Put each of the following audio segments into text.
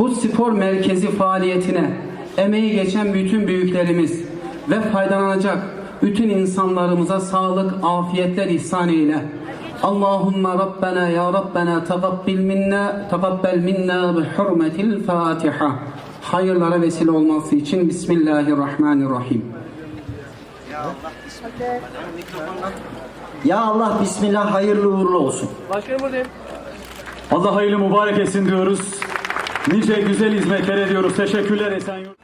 Bu spor merkezi faaliyetine emeği geçen bütün büyüklerimiz ve faydalanacak bütün insanlarımıza sağlık, afiyetler ihsan eyle. Allahümme Rabbena ya Rabbena tegabbel minna, tegabbel minna bi hurmetil Fatiha. Hayırlara vesile olması için Bismillahirrahmanirrahim. Ya Allah Bismillah hayırlı uğurlu olsun. Allah hayırlı mübarek etsin diyoruz. Nice güzel hizmetler ediyoruz. Teşekkürler Esenyurt.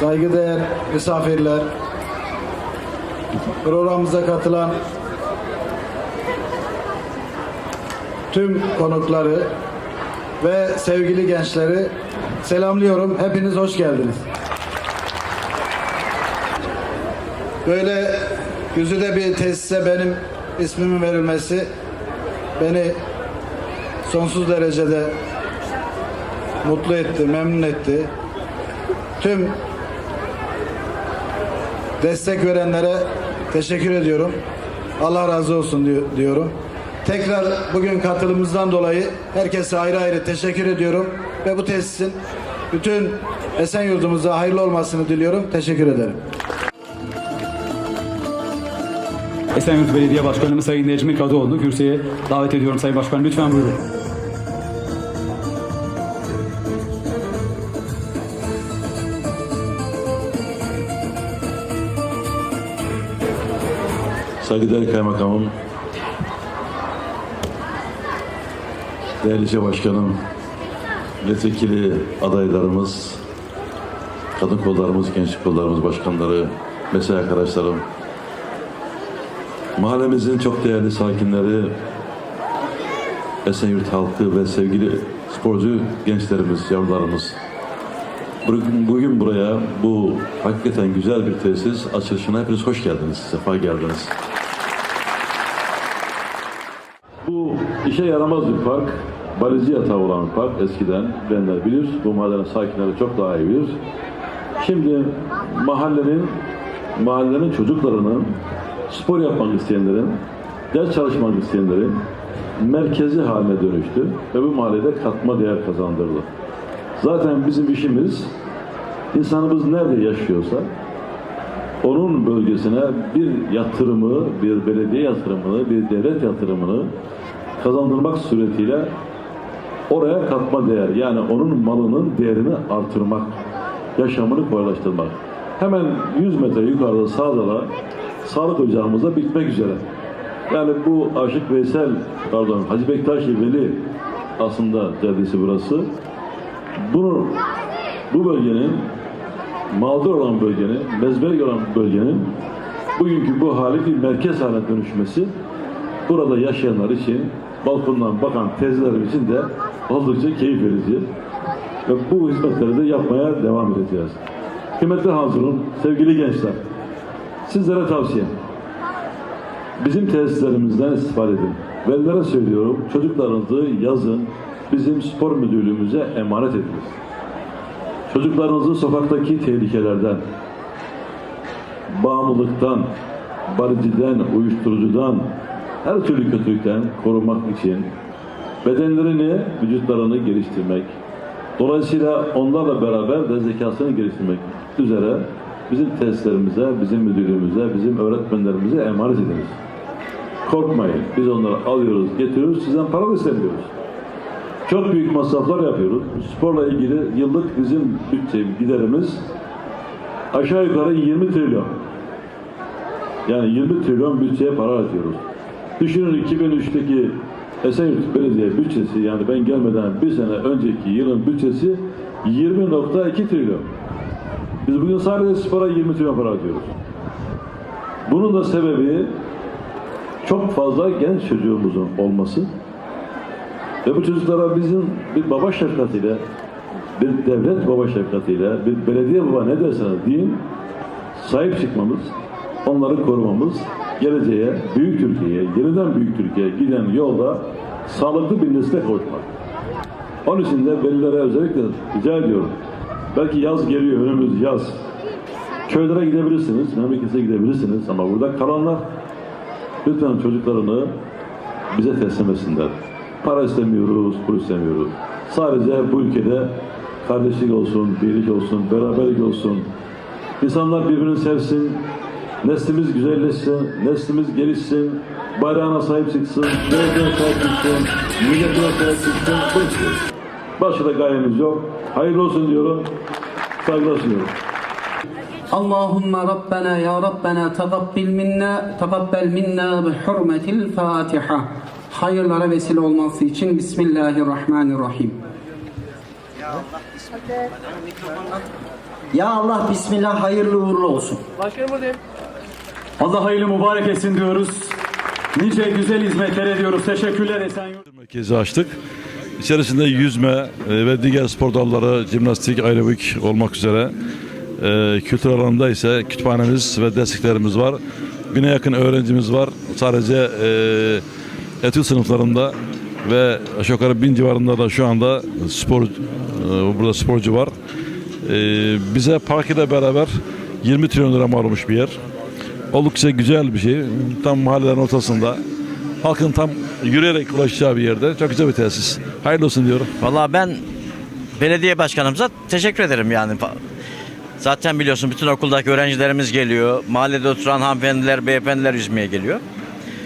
Saygıdeğer misafirler, programımıza katılan tüm konukları ve sevgili gençleri selamlıyorum. Hepiniz hoş geldiniz. Böyle güzide bir tesise benim ismimin verilmesi beni sonsuz derecede mutlu etti, memnun etti. Tüm destek verenlere teşekkür ediyorum. Allah razı olsun diyor- diyorum. Tekrar bugün katılımımızdan dolayı herkese ayrı ayrı teşekkür ediyorum ve bu tesisin bütün Esenyurt'umuza hayırlı olmasını diliyorum. Teşekkür ederim. Esenyurt Belediye Başkanımız Sayın Necmi Kadıoğlu kürsüye davet ediyorum Sayın Başkan. Lütfen buyurun. Saygıdeğer Kaymakamım, değerli başkanım, milletvekili adaylarımız, kadın kollarımız, gençlik kollarımız başkanları, mesai arkadaşlarım, mahallemizin çok değerli sakinleri, Esenyurt halkı ve sevgili sporcu gençlerimiz, yavrularımız. Bugün, bugün buraya bu hakikaten güzel bir tesis açılışına hepiniz hoş geldiniz, sefa geldiniz. Bu işe yaramaz bir park. Balizi yatağı olan bir park eskiden bilenler bilir. Bu mahallenin sakinleri çok daha iyi bilir. Şimdi mahallenin mahallenin çocuklarının spor yapmak isteyenlerin, ders çalışmak isteyenlerin merkezi haline dönüştü ve bu mahallede katma değer kazandırdı. Zaten bizim işimiz insanımız nerede yaşıyorsa onun bölgesine bir yatırımı, bir belediye yatırımını, bir devlet yatırımını kazandırmak suretiyle oraya katma değer yani onun malının değerini artırmak, yaşamını kolaylaştırmak. Hemen 100 metre yukarıda sağda da sağlık ocağımızda bitmek üzere. Yani bu Aşık Veysel, pardon Hacı Bektaş Veli aslında caddesi burası. Bunu bu bölgenin mağdur olan bölgenin, mezbel olan bölgenin bugünkü bu hali bir merkez haline dönüşmesi burada yaşayanlar için balkondan bakan teyzelerim için de oldukça keyif verici. Ve bu hizmetleri de yapmaya devam edeceğiz. Kıymetli Hazırun, sevgili gençler, sizlere tavsiyem. Bizim tesislerimizden istifade edin. Velilere söylüyorum, çocuklarınızı yazın bizim spor müdürlüğümüze emanet ediniz. Çocuklarınızı sokaktaki tehlikelerden, bağımlılıktan, bariciden, uyuşturucudan, her türlü kötülükten korumak için bedenlerini, vücutlarını geliştirmek, dolayısıyla onlarla beraber de zekasını geliştirmek üzere bizim testlerimize, bizim müdürlüğümüze, bizim öğretmenlerimize emanet ediniz. Korkmayın. Biz onları alıyoruz, getiriyoruz. Sizden para da istemiyoruz. Çok büyük masraflar yapıyoruz. Sporla ilgili yıllık bizim bütçe giderimiz aşağı yukarı 20 trilyon. Yani 20 trilyon bütçeye para harcıyoruz. Düşünün 2003'teki Esenyurt Belediye bütçesi yani ben gelmeden bir sene önceki yılın bütçesi 20.2 trilyon. Biz bugün sadece spora 20 trilyon para harcıyoruz. Bunun da sebebi çok fazla genç çocuğumuzun olması ve bu çocuklara bizim bir baba şefkatiyle, bir devlet baba şefkatiyle, bir belediye baba ne derseniz deyin, sahip çıkmamız, onları korumamız, geleceğe, büyük Türkiye'ye, yeniden büyük Türkiye'ye giden yolda sağlıklı bir nesle kavuşmak. Onun için de velilere özellikle rica ediyorum. Belki yaz geliyor, önümüz yaz. köylere gidebilirsiniz, memlekete gidebilirsiniz ama burada kalanlar lütfen çocuklarını bize teslim etsinler. Para istemiyoruz, pul istemiyoruz. Sadece bu ülkede kardeşlik olsun, birlik olsun, beraberlik olsun. İnsanlar birbirini sevsin, neslimiz güzelleşsin, neslimiz gelişsin, bayrağına sahip çıksın, devletine sahip çıksın, milletine sahip çıksın. Bu istiyoruz. Başka da gayemiz yok. Hayırlı olsun diyorum. Saygılar sunuyorum. اللهم ربنا يا ربنا تقبل منا تقبل منا بحرمة الفاتحة hayırlara vesile olması için Bismillahirrahmanirrahim. Ya Allah Bismillah hayırlı uğurlu olsun. Allah hayırlı mübarek etsin diyoruz. Nice güzel hizmetler ediyoruz. Teşekkürler Esenyurt. Merkezi açtık. İçerisinde yüzme e, ve diğer spor dalları, jimnastik, aerobik olmak üzere e, kültür alanında ise kütüphanemiz ve desteklerimiz var. Bine yakın öğrencimiz var. Sadece e, sınıflarında ve aşağı yukarı bin civarında da şu anda spor e, burada sporcu var. Bize park ile beraber 20 trilyon lira mal olmuş bir yer. Oldukça güzel bir şey. Tam mahallelerin ortasında. Halkın tam yürüyerek ulaşacağı bir yerde. Çok güzel bir tesis. Hayırlı olsun diyorum. Vallahi ben belediye başkanımıza teşekkür ederim yani. Zaten biliyorsun bütün okuldaki öğrencilerimiz geliyor. Mahallede oturan hanımefendiler, beyefendiler yüzmeye geliyor.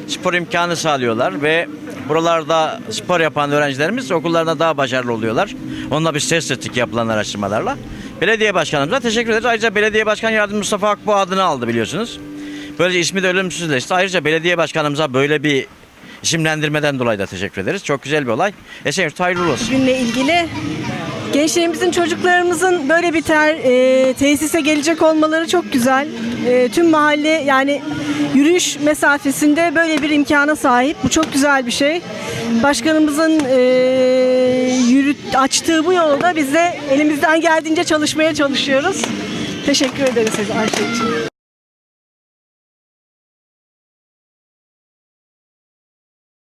Spor imkanı sağlıyorlar ve buralarda spor yapan öğrencilerimiz okullarında daha başarılı oluyorlar. Onunla biz test ettik yapılan araştırmalarla. Belediye başkanımıza teşekkür ederiz. Ayrıca belediye başkan yardımcısı Mustafa Akbu adını aldı biliyorsunuz. Böylece ismi de ölümsüzleşti. Ayrıca belediye başkanımıza böyle bir isimlendirmeden dolayı da teşekkür ederiz. Çok güzel bir olay. Esenyurt hayırlı olsun. günle ilgili gençlerimizin, çocuklarımızın böyle bir ter, e, tesise gelecek olmaları çok güzel. E, tüm mahalle yani yürüyüş mesafesinde böyle bir imkana sahip. Bu çok güzel bir şey. Başkanımızın e, yürüt, açtığı bu yolda biz de elimizden geldiğince çalışmaya çalışıyoruz. Teşekkür ederiz size her için.